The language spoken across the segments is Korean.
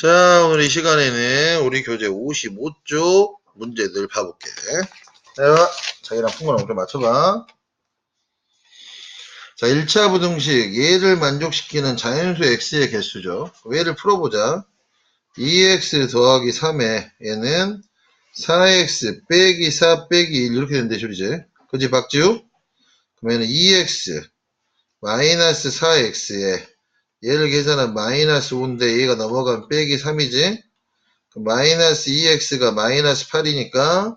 자, 오늘 이 시간에는 우리 교재 55쪽 문제들 봐볼게. 자, 자기랑 풍거랑 좀 맞춰봐. 자, 1차 부등식, 얘를 만족시키는 자연수 x의 개수죠. 얘를 풀어보자. 2x 더하기 3에 얘는 4x 빼기 4 빼기 1 이렇게 된대 소리지. 그지 박지우? 그러면 2x 마이너스 4x에 얘를 계산하면 마이너스 5인데 얘가 넘어가면 빼기 3이지. 마이너스 2x가 마이너스 8이니까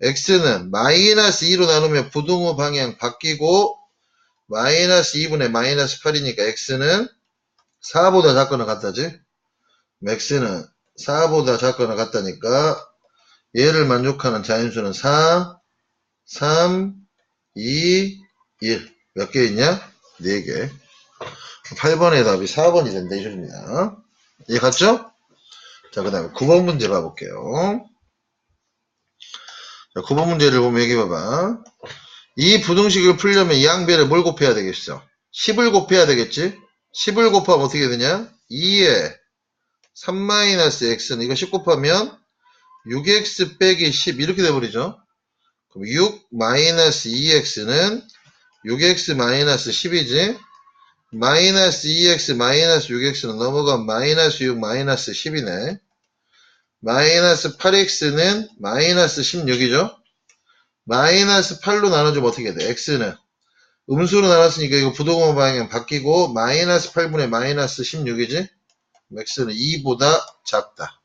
x는 마이너스 2로 나누면 부등호 방향 바뀌고 마이너스 2분의 마이너스 8이니까 x는 4보다 작거나 같다지. x는 4보다 작거나 같다니까 얘를 만족하는 자연수는 4, 3, 2, 1. 몇 개 있냐? 4개. 8번의 답이 4번이 된다 이 소리입니다. 이해 갔죠? 자, 그 다음에 9번 문제 봐볼게요. 자, 9번 문제를 보면 여기 봐봐. 이 부등식을 풀려면 이 항배를 뭘 곱해야 되겠어? 10을 곱해야 되겠지? 10을 곱하면 어떻게 되냐? 2에 3-x는 이거 10 곱하면 6x 빼기 10 이렇게 돼버리죠? 그럼 6 마이너스 2x는 6x 마이너스 10이지? 마이너스 2x 마이너스 6x는 넘어가면 마이너스 6 마이너스 10이네. 마이너스 8x는 마이너스 16이죠. 마이너스 8로 나눠주면 어떻게 돼? x는 음수로 나눴으니까 이거 부동호 방향 바뀌고 마이너스 8분의 마이너스 16이지. x는 2보다 작다.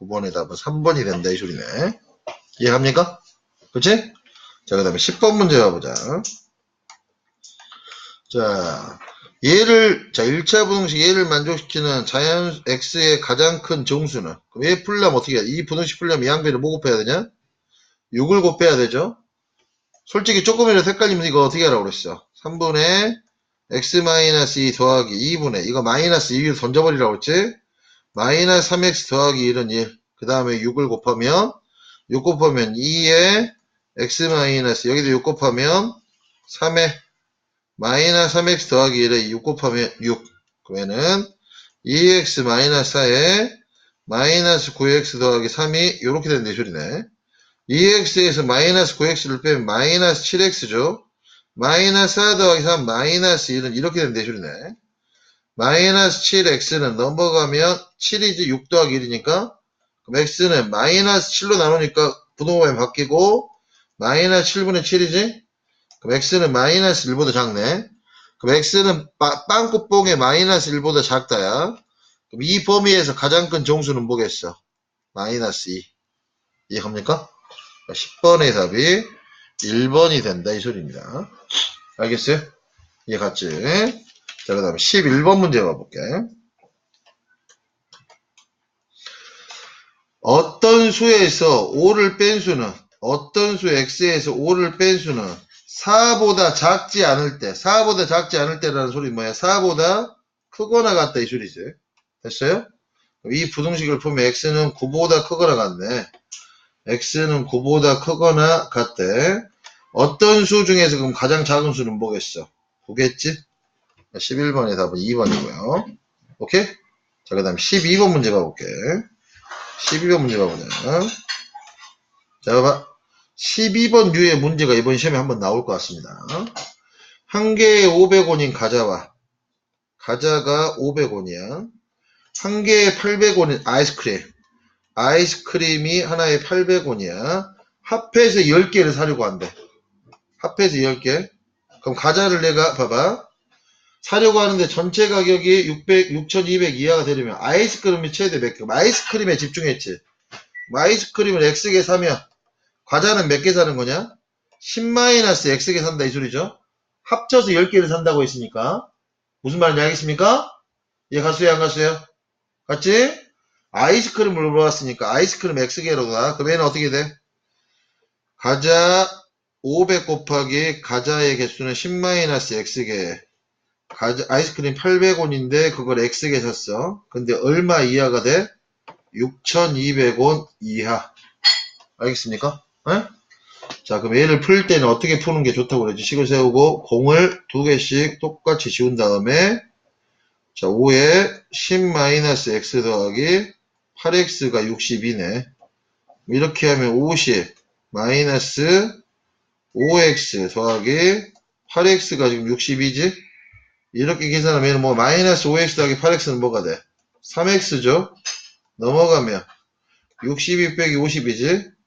9번의 답은 3번이 된다 이 소리네. 이해합니까? 그치? 자, 그 다음에 10번 문제 가보자. 자, 얘를, 자, 1차 부등식 얘를 만족시키는 자연 x의 가장 큰 정수는, 그럼 얘 풀려면 어떻게 해? 이 부등식 풀려면 이 항비를 뭐 곱해야 되냐? 6을 곱해야 되죠? 솔직히 조금이라도 헷갈리면 이거 어떻게 하라고 그랬어? 3분의 x-2 더하기 2분의, 이거 마이너스 2로 던져버리라고 했지? 마이너스 3x 더하기 1은 1. 그 다음에 6을 곱하면, 6 곱하면 2에 x- 여기도 6 곱하면 3에 마이너스 3x 더하기 1에 6 곱하면 6. 그러면은 2x 마이너스 4에 마이너스 9x 더하기 3이 이렇게 이 소리네. 2x에서 마이너스 9x를 빼면 마이너스 7x죠. 마이너스 4 더하기 3 마이너스 1은 이렇게 이 소리네. 마이너스 7x는 넘어가면 7이지 6 더하기 1이니까 그럼 x는 마이너스 7로 나누니까 부동호에 바뀌고 마이너스 7분의 7이지 그럼 x는 마이너스 1보다 작네. 그럼 x는 빠- 빵꾸뽕의 마이너스 1보다 작다야. 그럼 이 범위에서 가장 큰 정수는 뭐겠어? 마이너스 2. 이해합니까? 10번의 답이 1번이 된다 이 소리입니다. 알겠어요? 이해 갔지? 자, 그 다음에 11번 문제 봐볼게. 어떤 수에서 5를 뺀 수는, 어떤 수 x에서 5를 뺀 수는 4보다 작지 않을 때, 4보다 작지 않을 때라는 소리 뭐야? 4보다 크거나 같다 이 소리지. 됐어요? 이 부등식을 보면 x는 9보다 크거나 같네. x는 9보다 크거나 같대. 어떤 수 중에서 그럼 가장 작은 수는 뭐겠어? 9겠지? 11번의 답은 2번이고요. 오케이? 자, 그 다음 12번 문제 봐볼게. 12번 문제 봐보자. 자, 봐봐. 12번 유의 문제가 이번 시험에 한번 나올 것 같습니다. 한 개에 500원인 과자와 과자가 500원이야. 한 개에 800원인 아이스크림. 아이스크림이 하나에 800원이야. 합해서 10개를 사려고 한대. 합해서 10개. 그럼 과자를 내가 봐봐. 사려고 하는데 전체 가격이 600, 6,200 이하가 되려면 아이스크림이 최대 몇 개? 그럼 아이스크림에 집중했지. 그럼 아이스크림을 X개 사면 과자는 몇 개 사는 거냐? 10-X개 산다 이 소리죠. 합쳐서 10개를 산다고 했으니까 무슨 말인지 알겠습니까? 예, 갔어요 안 갔어요? 갔지? 아이스크림을 물어봤으니까 아이스크림 X개로다. 그럼 얘는 어떻게 돼? 과자 500 곱하기 과자의 개수는 10-X개 과자, 아이스크림 800원인데 그걸 X개 샀어. 근데 얼마 이하가 돼? 6,200원 이하. 알겠습니까? 에? 자, 그럼 얘를 풀 때는 어떻게 푸는 게 좋다고 그러지? 식을 세우고 공을 두 개씩 똑같이 지운 다음에 자, 5에 10-x 더하기 8x가 62네. 이렇게 하면 50 마이너스 5x 더하기 8x가 지금 62지? 이렇게 계산하면 뭐 마이너스 5x 더하기 8x는 뭐가 돼? 3x죠? 넘어가면 62 빼기 50이지?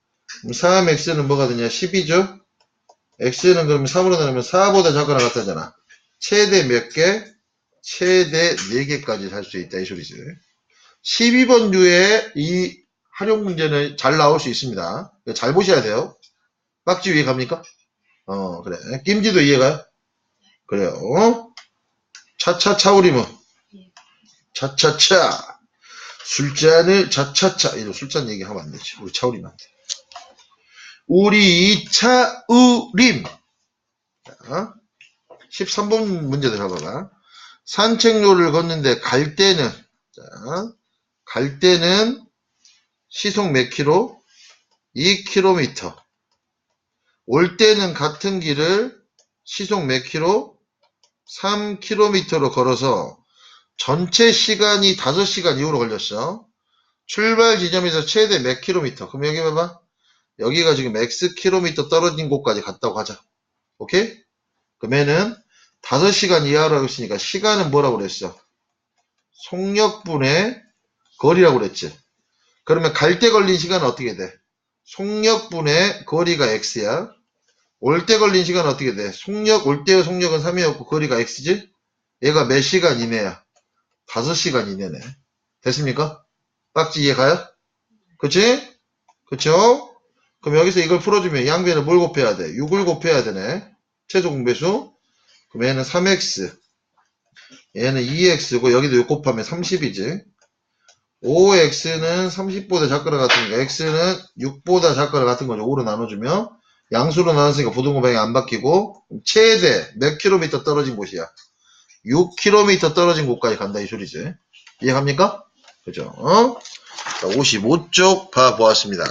그럼 3x는 뭐가 되냐? 10이죠? x는 그러면 3으로 나누면 4보다 작거나 같다잖아. 최대 몇 개? 최대 4개까지 살 수 있다. 이 소리지. 12번 주에 이 활용 문제는 잘 나올 수 있습니다. 잘 보셔야 돼요. 빡지 위에 갑니까? 어, 그래. 김지도 이해가요? 그래요. 어? 차차차 우리면 차차차 술잔을 차차차 이런 술잔 얘기하면 안 되지. 우리 차우림한테. 우리 차우림. 자, 13번 문제들 해봐봐. 산책로를 걷는데 갈 때는 자, 갈 때는 시속 몇 킬로? 2km. 올 때는 같은 길을 시속 몇 킬로? 3km로 걸어서 전체 시간이 5시간 이후로 걸렸어. 출발 지점에서 최대 몇 킬로미터? 그럼 여기 봐봐. 여기가 지금 x 킬로미터 떨어진 곳까지 갔다고 하자. 오케이? 그러면은 5시간 이하라고 했으니까 시간은 뭐라고 그랬어? 속력분의 거리라고 그랬지. 그러면 갈 때 걸린 시간은 어떻게 돼? 속력분의 거리가 x야. 올 때 걸린 시간은 어떻게 돼? 속력, 올 때의 속력은 3이었고 거리가 x지? 얘가 몇 시간 이내야? 5시간 이내네. 됐습니까? 빡지 이해 가요? 그치? 그쵸? 그럼 여기서 이걸 풀어주면 양변을 뭘 곱해야 돼? 6을 곱해야 되네. 최소 공배수. 그럼 얘는 3x. 얘는 2x고 여기도 6 곱하면 30이지. 5x는 30보다 작거나 같은 거, x는 6보다 작거나 같은 거죠. 5로 나눠주면 양수로 나눴으니까 부등호 방향이 안 바뀌고 최대 몇 킬로미터 떨어진 곳이야? 6km 떨어진 곳까지 간다 이 소리지. 이해갑니까? 그죠? 어? 자, 55쪽 봐보았습니다.